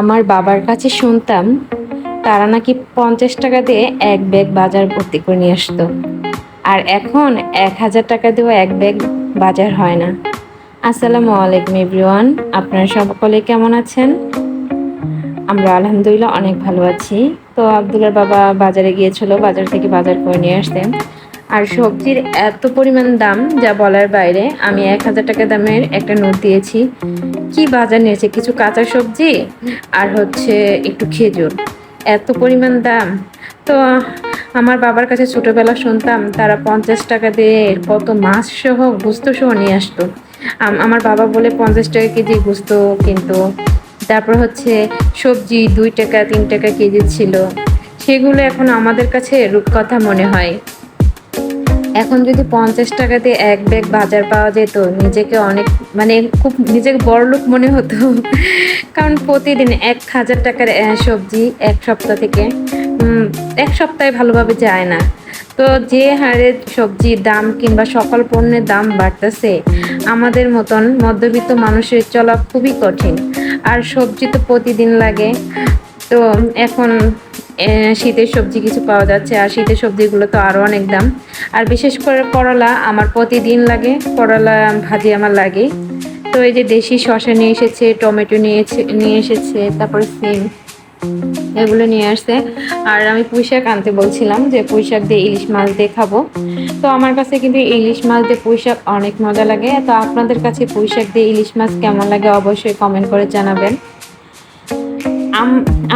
আমার বাবার কাছে শুনতাম, তারা নাকি পঞ্চাশ টাকা দিয়ে এক ব্যাগ বাজার ভর্তি করে নিয়ে আসতো। আর এখন এক হাজার টাকা দিয়েও এক ব্যাগ বাজার হয় না। আসসালামু আলাইকুম এভরিওয়ান, আপনারা সকলে কেমন আছেন? আমরা আলহামদুলিল্লাহ অনেক ভালো আছি। তো আবদুল্লার বাবা বাজারে গিয়েছিল, বাজার থেকে বাজার করে নিয়ে আসতেন। আর সবজির এত পরিমাণ দাম যা বলার বাইরে আমি এক হাজার টাকা দামের একটা নোট দিয়েছি। কি বাজার নিয়েছে? কিছু কাঁচা সবজি আর হচ্ছে একটু খেজুর। এত পরিমাণ দাম। তো আমার বাবার কাছে ছোটোবেলা শুনতাম তারা পঞ্চাশ টাকা দিয়ে কত মাছ সহ গুস্ত সহ নিয়ে আসতো। আমার বাবা বলে পঞ্চাশ টাকা কেজি গুস্ত কিন্তু। তারপর হচ্ছে সবজি দুই টাকা তিন টাকা কেজি ছিল। সেগুলো এখন আমাদের কাছে রূপকথা মনে হয়। এখন যদি পঞ্চাশ টাকা দিয়ে এক ব্যাগ বাজার পাওয়া যেত, নিজেকে অনেক মানে খুব নিজেকে বড়লোক মনে হতো। কারণ প্রতিদিন এক হাজার টাকার সবজি এক সপ্তাহ থেকে এক সপ্তাহে ভালোভাবে যায় না। তো যে হারে সবজির দাম কিংবা সকল পণ্যের দাম বাড়তেছে, আমাদের মতন মধ্যবিত্ত মানুষের চলা খুবই কঠিন। আর সবজি তো প্রতিদিন লাগে। তো এখন শীতের সবজি কিছু পাওয়া যাচ্ছে, আর শীতের সবজিগুলো তো আরও অনেক দাম। আর বিশেষ করে করলা আমার প্রতিদিন লাগে, করলা ভাজি আমার লাগে। তো এই যে দেশি শসা নিয়ে এসেছে, টমেটো নিয়ে এসে- নিয়ে এসেছে, তারপরে সিম, এগুলো নিয়ে আসছে। আর আমি পুঁই শাক আনতে বলছিলাম যে পুঁই শাক দিয়ে ইলিশ মাছ দিয়ে খাব। তো আমার কাছে কিন্তু ইলিশ মাছ দিয়ে পুঁই শাক অনেক মজা লাগে। তো আপনাদের কাছে পুঁইশাক দিয়ে ইলিশ মাছ কেমন লাগে অবশ্যই কমেন্ট করে জানাবেন।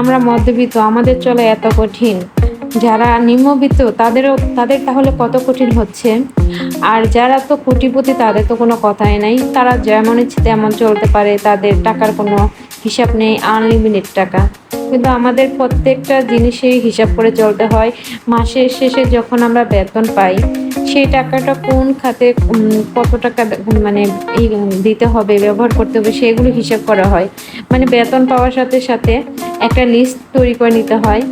আমরা মধ্যবিত্ত, আমাদের চলে এত কঠিন। যারা নিম্নবিত্ত, তাদেরও, তাদের তাহলে কত কঠিন হচ্ছে? আর যারা তো কোটিপতি, তাদের তো কোনো কথাই নাই। তারা যেমন ইচ্ছে তেমন চলতে পারে, তাদের টাকার কোনো হিসাব নেই আনলিমিটেড টাকা। কিন্তু আমাদের প্রত্যেকটা জিনিসেই হিসাব করে চলতে হয়। মাসের শেষে যখন আমরা বেতন পাই সেই টাকাটা কোন খাতে কত টাকা মানে দিতে হবে, ব্যবহার করতে হবে, সেগুলো হিসাব করা হয়। মানে বেতন পাওয়ার সাথে সাথে একটা লিস্ট তৈরি করে নিতে হয়,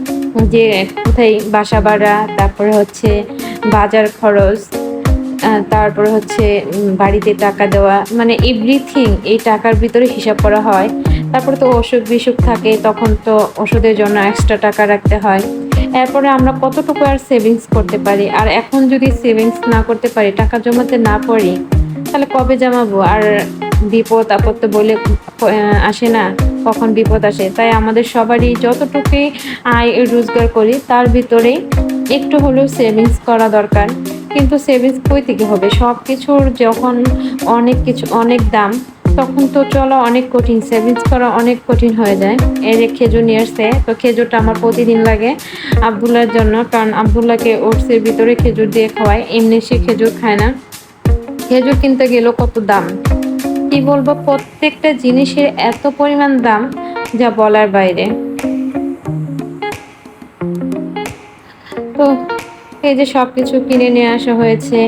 যে কোথায় বাসা ভাড়া, তারপরে হচ্ছে বাজার খরচ তারপরে হচ্ছে বাড়িতে টাকা দেওয়া মানে এভরিথিং এই টাকার ভিতরে হিসাব করা হয়। তারপরে তো অসুখ বিসুখ থাকে, তখন তো ওষুধের জন্য এক্সট্রা টাকা রাখতে হয়। এরপরে আমরা কতটুকু আর সেভিংস করতে পারি? আর এখন যদি সেভিংস না করতে পারি, টাকা জমাতে না পারি, তাহলে কবে জমাবো? আর বিপদ আপদ বলে আসে না? কখন বিপদ আসে? তাই আমাদের সবারই যতটুকুই আয় রোজগার করি, তার ভিতরে একটু হলেও সেভিংস করা দরকার। কিন্তু সেভিংস কই থেকে হবে? সব কিছুর যখন অনেক কিছু, অনেক দাম তখন তো চলা অনেক কঠিন সেভিংস করা অনেক কঠিন হয়ে যায়। এই যে খেজুর নিয়ে আসছে, তো খেজুরটা আমার প্রতিদিন লাগে আবদুল্লার জন্য, কারণ আবদুল্লাহকে ওটসের ভিতরে খেজুর দিয়ে খাওয়ায়, এমনি সে খেজুর খায় না। খেজুর কিনতে গেলেও কত দাম? কি বলব, প্রত্যেকটা জিনিসের এত পরিমাণ দাম যা বলার বাইরে। তো এই যে সব কিছু কিনে নিয়ে আসা হয়েছে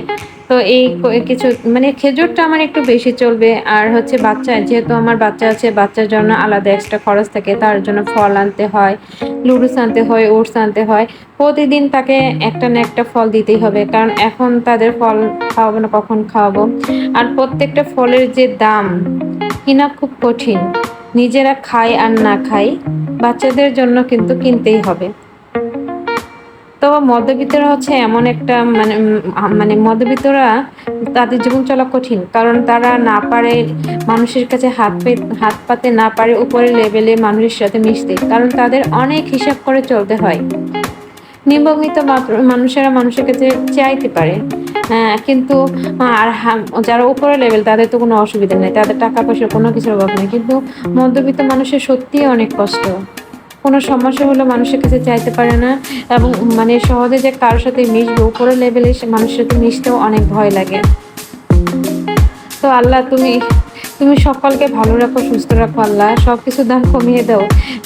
তো এই কিছু মানে খেজুরটা আমার একটু বেশি চলবে। আর হচ্ছে বাচ্চা, যেহেতু আমার বাচ্চা আছে, বাচ্চার জন্য আলাদা এক্সট্রা খরচ থাকে, তার জন্য ফল আনতে হয় লুডুস আনতে হয়, ওটস আনতে হয়। প্রতিদিন তাকে একটা না একটা ফল দিতেই হবে, কারণ এখন তাদের ফল খাওয়াবো না, কখন খাওয়াবো। আর প্রত্যেকটা ফলের যে দাম, কিনা খুব কঠিন। নিজেরা খাই আর না খাই বাচ্চাদের জন্য কিন্তু কিনতেই হবে। তো মধ্যবিত্তরা হচ্ছে এমন একটা মানে মানে মধ্যবিত্তরা তাদের জীবন চলা কঠিন। কারণ তারা না পারে মানুষের কাছে হাত হাত পাতে না পারে উপরের লেভেলে মানুষের সাথে মিশতে। কারণ তাদের অনেক হিসাব করে চলতে হয়। নিম্নবিত্ত মানুষেরা মানুষের কাছে চাইতে পারে। হ্যাঁ, কিন্তু আর যারা উপরের লেভেল তাদের তো কোনো অসুবিধা নেই। তাদের টাকা পয়সার কোনো কিছুর অভাব নেই। কিন্তু মধ্যবিত্ত মানুষের সত্যিই অনেক কষ্ট। কোনো সমস্যা হলে মানুষের কাছে চাইতে পারে না এবং মানে সহজে যে কারোর সাথে মিশবে, উপরের লেভেলে সে মানুষের সাথে মিশতেও অনেক ভয় লাগে। তো আল্লাহ, তুমি তুমি সকলকে ভালো রাখো, সুস্থ রাখো আল্লাহ। সব কিছু দাম কমিয়ে দাও।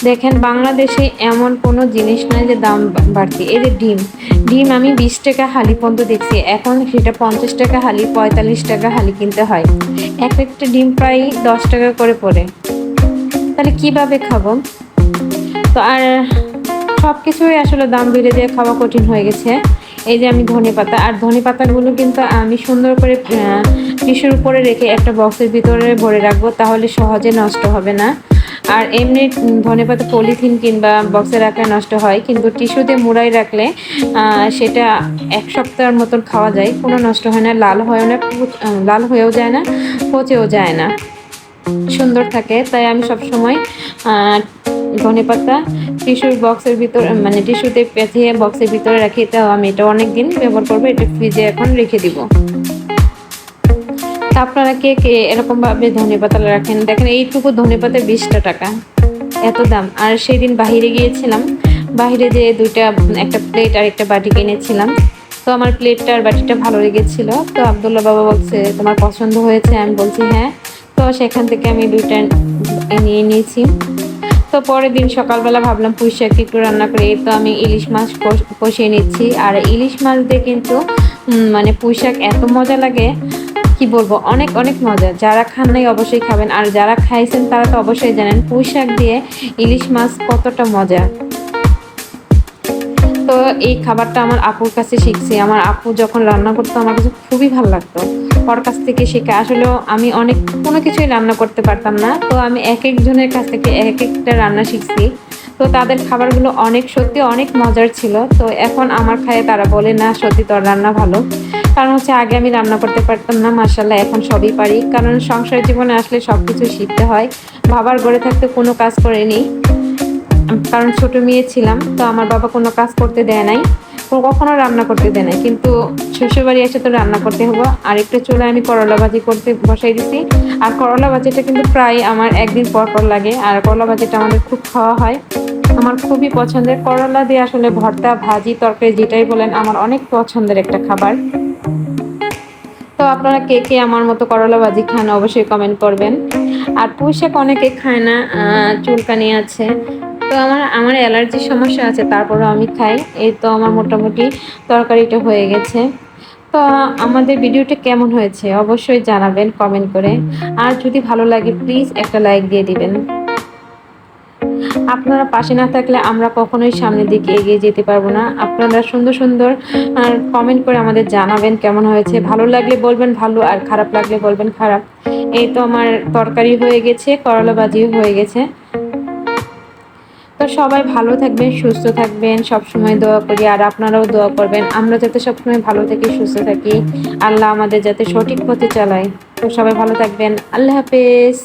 দেখেন, বাংলাদেশে এমন কোনো জিনিস নাই যে দাম বাড়তি। এই যে ডিম ডিম আমি বিশ টাকা হালি পর্যন্ত দেখছি। এখন সেটা পঞ্চাশ টাকা হালি, পঁয়তাল্লিশ টাকা হালি কিনতে হয়। এক একটা ডিম প্রায় দশ টাকা করে পড়ে। তাহলে কীভাবে খাব? তো আর সব কিছুই আসলে দাম বেড়ে দিয়ে খাওয়া কঠিন হয়ে গেছে। এই যে আমি ধনে পাতা, আর ধনে পাতাগুলো কিন্তু আমি সুন্দর করে টিস্যুর উপরে রেখে একটা বক্সের ভিতরে ভরে রাখব, তাহলে সহজে নষ্ট হবে না। আর এমনি ধনে পাতা পলিথিন কিংবা বক্সে রাখলে নষ্ট হয়, কিন্তু টিস্যুতে মুড়াই রাখলে সেটা এক সপ্তাহের মতন খাওয়া যায়। কোনো নষ্ট হয় না, লাল হয়েও না লাল হয়েও যায় না, পচেও যায় না। সুন্দর থাকে, তাই আমি সবসময় ধনে পাতা টিস্যুর বক্সের ভিতর মানে টিস্যুতে পেঁচিয়ে বক্সের ভিতরে রাখি তাও আমি এটা অনেক দিন ব্যবহার করব, এটা ফ্রিজে এখন রেখে দিব। তা আপনারা কে কে এরকমভাবে ধনে পাতা রাখেন? দেখেন, এইটুকু ধনে পাতা বিশটা টাকা। এত দাম। আর সেদিন বাহিরে গিয়েছিলাম, বাহিরে যে দুইটা, একটা প্লেট আর একটা বাটি কিনেছিলাম তো আমার প্লেটটা আর বাটিটা ভালো লেগেছিল। তো আবদুল্লাহ বাবা বলছে, তোমার পছন্দ হয়েছে? আমি বলছি হ্যাঁ। তো সেখান থেকে আমি দুইটা নিয়ে নিয়েছি তো পরের দিন সকালবেলা ভাবলাম পুঁইশাক একটু রান্না করে। তো আমি ইলিশ মাছ কষ- কষিয়ে নিচ্ছি। আর ইলিশ মাছ দিয়ে কিন্তু মানে পুঁইশাক এত মজা লাগে, কি বলব, অনেক অনেক মজা। যারা খান নাই অবশ্যই খাবেন। আর যারা খাইছেন তারা তো অবশ্যই জানেন পুঁইশাক দিয়ে ইলিশ মাছ কতটা মজা। তো এই খাবারটা আমার আপুর কাছে শিখছি। আমার আপু যখন রান্না করতো, আমার কাছে খুবই ভালো লাগতো। ওর কাছ থেকে শিখে আসলেও আমি অনেক, কোনো কিছুই রান্না করতে পারতাম না। তো আমি এক একজনের কাছ থেকে এক একটা রান্না শিখছি। তো তাদের খাবারগুলো অনেক সত্যি অনেক মজার ছিল। তো এখন আমার খায়ে তারা বলে, না, সত্যি তোর রান্না ভালো। কারণ হচ্ছে আগে আমি রান্না করতে পারতাম না মার্শাল্লাহ এখন সবই পারি। কারণ সংসার জীবনে আসলে সব কিছু শিখতে হয়। বাবার ঘরে থাকতে কোনো কাজ করে করেনি। কারণ ছোট মেয়ে ছিলাম, তো আমার বাবা কোনো কাজ করতে দেয় নাই। কখনো রান্না করতে দেয় নাই, কিন্তু শ্বশুরবাড়ি এসে তো রান্না করতে হব। আর একটু চুলে আমি করলা ভাজি করতে বসাই দিছি। আর করলা ভাজিটা কিন্তু প্রায় আমার একদিন পর পর লাগে, আর করলা ভাজিটা আমাদের খুব খাওয়া হয়। আমার খুবই পছন্দের। করলা দিয়ে আসলে ভর্তা, ভাজি, তরকারি, যেটাই বলেন, আমার অনেক পছন্দের একটা খাবার। তো আপনারা কে কে আমার মতো করলা ভাজি খান অবশ্যই কমেন্ট করবেন। আর পুঁই অনেকে খায় না চুলকানি আছে। তো আমার আমার অ্যালার্জির সমস্যা আছে, তারপরেও আমি খাই। এই তো আমার মোটামুটি তরকারিটা হয়ে গেছে। তো আমাদের ভিডিওটা কেমন হয়েছে অবশ্যই জানাবেন কমেন্ট করে। আর যদি ভালো লাগে প্লিজ একটা লাইক দিয়ে দিবেন। আপনারা পাশে না থাকলে আমরা কখনোই সামনের দিকে এগিয়ে যেতে পারব না। আপনারা সুন্দর সুন্দর কমেন্ট করে আমাদের জানাবেন কেমন হয়েছে। ভালো লাগলে বলবেন ভালো, আর খারাপ লাগলে বলবেন খারাপ। এই তো আমার তরকারি হয়ে গেছে করলা ভাজিও হয়ে গেছে। তো সবাই ভালো থাকবেন, সুস্থ থাকবেন, সব সময় দোয়া করি, আর আপনারাও দোয়া করবেন। আমরা যাতে সবসময় ভালো থাকি, সুস্থ থাকি, আল্লাহ আমাদের যাতে সঠিক পথে চালায়। তো সবাই ভালো থাকবেন, আল্লাহ হাফেজ।